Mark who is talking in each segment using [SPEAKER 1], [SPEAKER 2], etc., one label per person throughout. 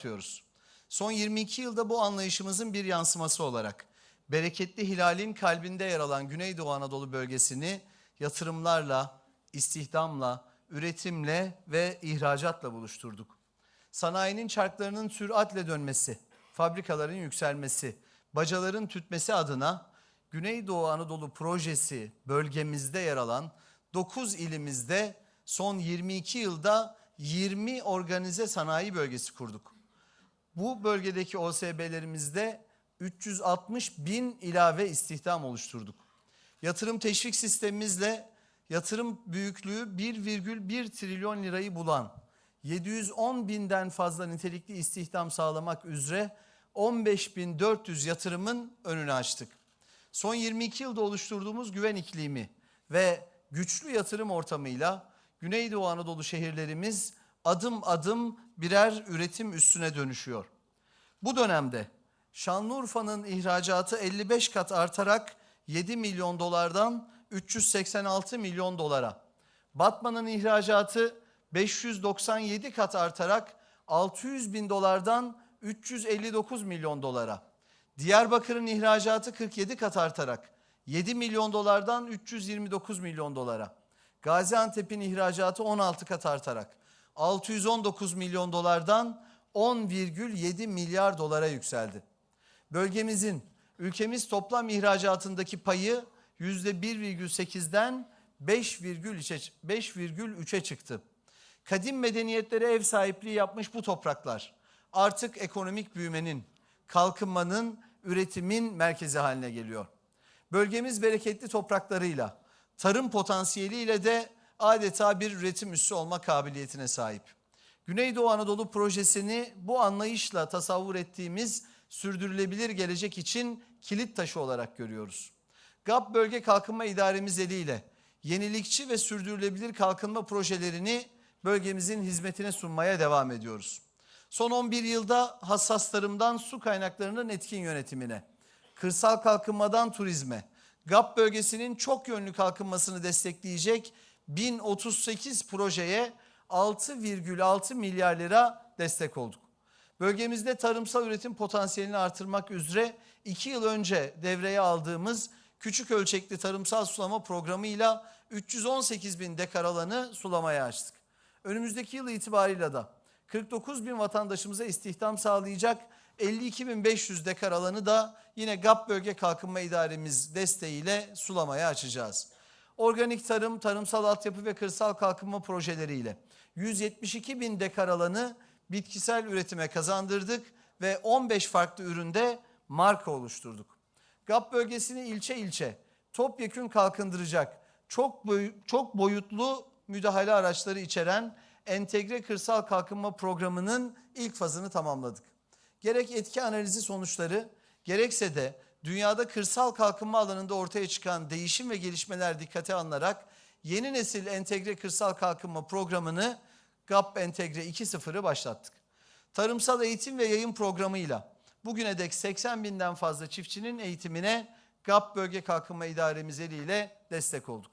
[SPEAKER 1] yapıyoruz. Son 22 yılda bu anlayışımızın bir yansıması olarak bereketli hilalin kalbinde yer alan Güneydoğu Anadolu bölgesini yatırımlarla, istihdamla, üretimle ve ihracatla buluşturduk. Sanayinin çarklarının süratle dönmesi, fabrikaların yükselmesi, bacaların tütmesi adına Güneydoğu Anadolu projesi bölgemizde yer alan 9 ilimizde son 22 yılda 20 organize sanayi bölgesi kurduk. Bu bölgedeki OSB'lerimizde 360 bin ilave istihdam oluşturduk. Yatırım teşvik sistemimizle yatırım büyüklüğü 1,1 trilyon lirayı bulan 710 binden fazla nitelikli istihdam sağlamak üzere 15.400 yatırımın önünü açtık. Son 22 yılda oluşturduğumuz güven iklimi ve güçlü yatırım ortamıyla Güneydoğu Anadolu şehirlerimiz adım adım birer üretim üssüne dönüşüyor. Bu dönemde Şanlıurfa'nın ihracatı 55 kat artarak 7 milyon dolardan 386 milyon dolara, Batman'ın ihracatı 597 kat artarak 600 bin dolardan 359 milyon dolara, Diyarbakır'ın ihracatı 47 kat artarak 7 milyon dolardan 329 milyon dolara, Gaziantep'in ihracatı 16 kat artarak 619 milyon dolardan 10,7 milyar dolara yükseldi. Bölgemizin ülkemiz toplam ihracatındaki payı %1,8'den 5,3'e 5,3'e çıktı. Kadim medeniyetlere ev sahipliği yapmış bu topraklar artık ekonomik büyümenin, kalkınmanın, üretimin merkezi haline geliyor. Bölgemiz bereketli topraklarıyla, tarım potansiyeliyle de adeta bir üretim üssü olma kabiliyetine sahip. Güneydoğu Anadolu projesini bu anlayışla tasavvur ettiğimiz sürdürülebilir gelecek için kilit taşı olarak görüyoruz. GAP Bölge Kalkınma İdaremiz eliyle yenilikçi ve sürdürülebilir kalkınma projelerini bölgemizin hizmetine sunmaya devam ediyoruz. Son 11 yılda hassas tarımdan su kaynaklarının etkin yönetimine, kırsal kalkınmadan turizme, GAP bölgesinin çok yönlü kalkınmasını destekleyecek 1038 projeye 6,6 milyar lira destek olduk. Bölgemizde tarımsal üretim potansiyelini artırmak üzere 2 yıl önce devreye aldığımız küçük ölçekli tarımsal sulama programıyla 318 bin dekar alanı sulamaya açtık. Önümüzdeki yıl itibarıyla da 49 bin vatandaşımıza istihdam sağlayacak 52.500 dekar alanı da yine GAP Bölge Kalkınma İdaremiz desteğiyle sulamaya açacağız. Organik tarım, tarımsal altyapı ve kırsal kalkınma projeleriyle 172 bin dekar alanı bitkisel üretime kazandırdık ve 15 farklı üründe marka oluşturduk. GAP bölgesini ilçe ilçe topyekün kalkındıracak çok, boy- çok boyutlu müdahale araçları içeren entegre kırsal kalkınma programının ilk fazını tamamladık. Gerek etki analizi sonuçları gerekse de dünyada kırsal kalkınma alanında ortaya çıkan değişim ve gelişmeler dikkate alınarak yeni nesil entegre kırsal kalkınma programını GAP Entegre 2.0'ı başlattık. Tarımsal eğitim ve yayın programıyla bugüne dek 80 binden fazla çiftçinin eğitimine GAP Bölge Kalkınma İdaremiz eliyle destek olduk.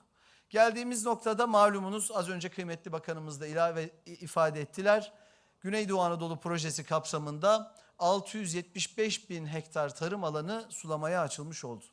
[SPEAKER 1] Geldiğimiz noktada malumunuz az önce kıymetli bakanımız da ilave ifade ettiler. Güneydoğu Anadolu projesi kapsamında 675 bin hektar tarım alanı sulamaya açılmış oldu.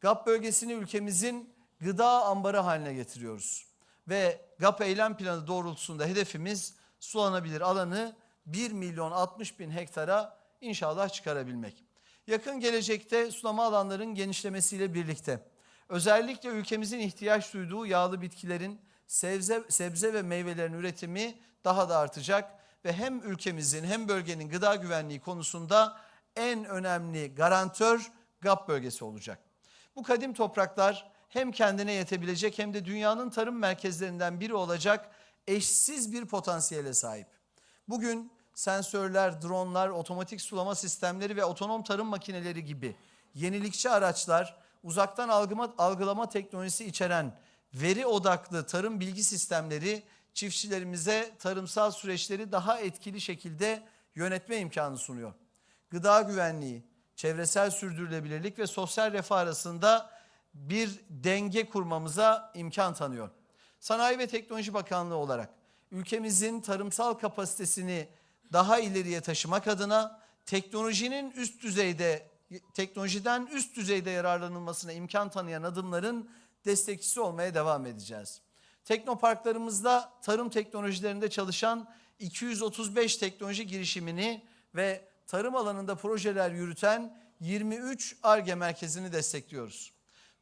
[SPEAKER 1] GAP bölgesini ülkemizin gıda ambarı haline getiriyoruz. Ve GAP eylem planı doğrultusunda hedefimiz sulanabilir alanı 1 milyon 60 bin hektara inşallah çıkarabilmek. Yakın gelecekte sulama alanların genişlemesiyle birlikte özellikle ülkemizin ihtiyaç duyduğu yağlı bitkilerin sebze, sebze ve meyvelerin üretimi daha da artacak ve hem ülkemizin hem bölgenin gıda güvenliği konusunda en önemli garantör GAP bölgesi olacak. Bu kadim topraklar hem kendine yetebilecek hem de dünyanın tarım merkezlerinden biri olacak eşsiz bir potansiyele sahip. Bugün sensörler, dronlar, otomatik sulama sistemleri ve otonom tarım makineleri gibi yenilikçi araçlar, uzaktan algılama, algılama teknolojisi içeren veri odaklı tarım bilgi sistemleri çiftçilerimize tarımsal süreçleri daha etkili şekilde yönetme imkanı sunuyor. Gıda güvenliği, çevresel sürdürülebilirlik ve sosyal refah arasında bir denge kurmamıza imkan tanıyor. Sanayi ve Teknoloji Bakanlığı olarak ülkemizin tarımsal kapasitesini daha ileriye taşımak adına teknolojinin üst düzeyde teknolojiden üst düzeyde yararlanılmasına imkan tanıyan adımların destekçisi olmaya devam edeceğiz. Teknoparklarımızda tarım teknolojilerinde çalışan 235 teknoloji girişimini ve tarım alanında projeler yürüten 23 ARGE merkezini destekliyoruz.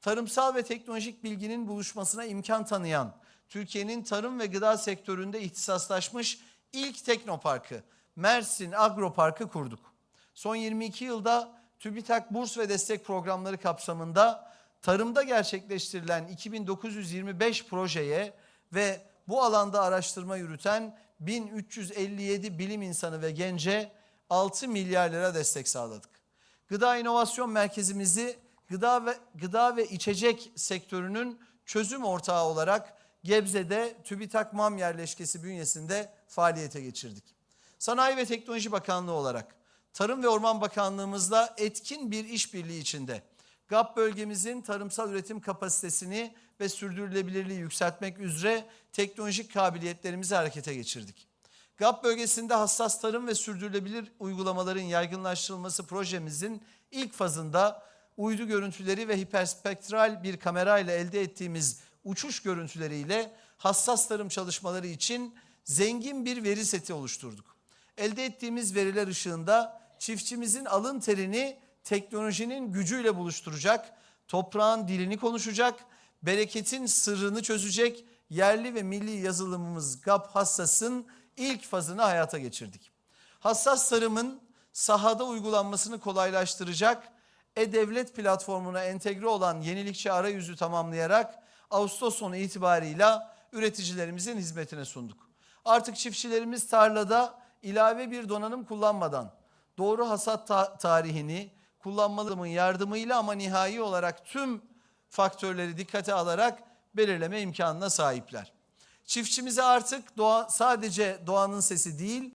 [SPEAKER 1] Tarımsal ve teknolojik bilginin buluşmasına imkan tanıyan Türkiye'nin tarım ve gıda sektöründe ihtisaslaşmış ilk teknoparkı Mersin Agropark'ı kurduk. Son 22 yılda TÜBİTAK burs ve destek programları kapsamında tarımda gerçekleştirilen 2925 projeye ve bu alanda araştırma yürüten 1357 bilim insanı ve gence 6 milyar lira destek sağladık. Gıda İnovasyon Merkezimizi gıda ve gıda ve içecek sektörünün çözüm ortağı olarak Gebze'de TÜBİTAK MAM yerleşkesi bünyesinde faaliyete geçirdik. Sanayi ve Teknoloji Bakanlığı olarak Tarım ve Orman Bakanlığımızla etkin bir işbirliği içinde GAP bölgemizin tarımsal üretim kapasitesini ve sürdürülebilirliği yükseltmek üzere teknolojik kabiliyetlerimizi harekete geçirdik. GAP bölgesinde hassas tarım ve sürdürülebilir uygulamaların yaygınlaştırılması projemizin ilk fazında uydu görüntüleri ve hiperspektral bir kamerayla elde ettiğimiz uçuş görüntüleriyle hassas tarım çalışmaları için zengin bir veri seti oluşturduk. Elde ettiğimiz veriler ışığında çiftçimizin alın terini teknolojinin gücüyle buluşturacak, toprağın dilini konuşacak, bereketin sırrını çözecek yerli ve milli yazılımımız GAP Hassas'ın ilk fazını hayata geçirdik. Hassas tarımın sahada uygulanmasını kolaylaştıracak e-devlet platformuna entegre olan yenilikçi arayüzü tamamlayarak Ağustos sonu itibarıyla üreticilerimizin hizmetine sunduk. Artık çiftçilerimiz tarlada ilave bir donanım kullanmadan doğru hasat ta- tarihini kullanmalımın yardımıyla ama nihai olarak tüm faktörleri dikkate alarak belirleme imkanına sahipler. Çiftçimize artık doğa, sadece doğanın sesi değil,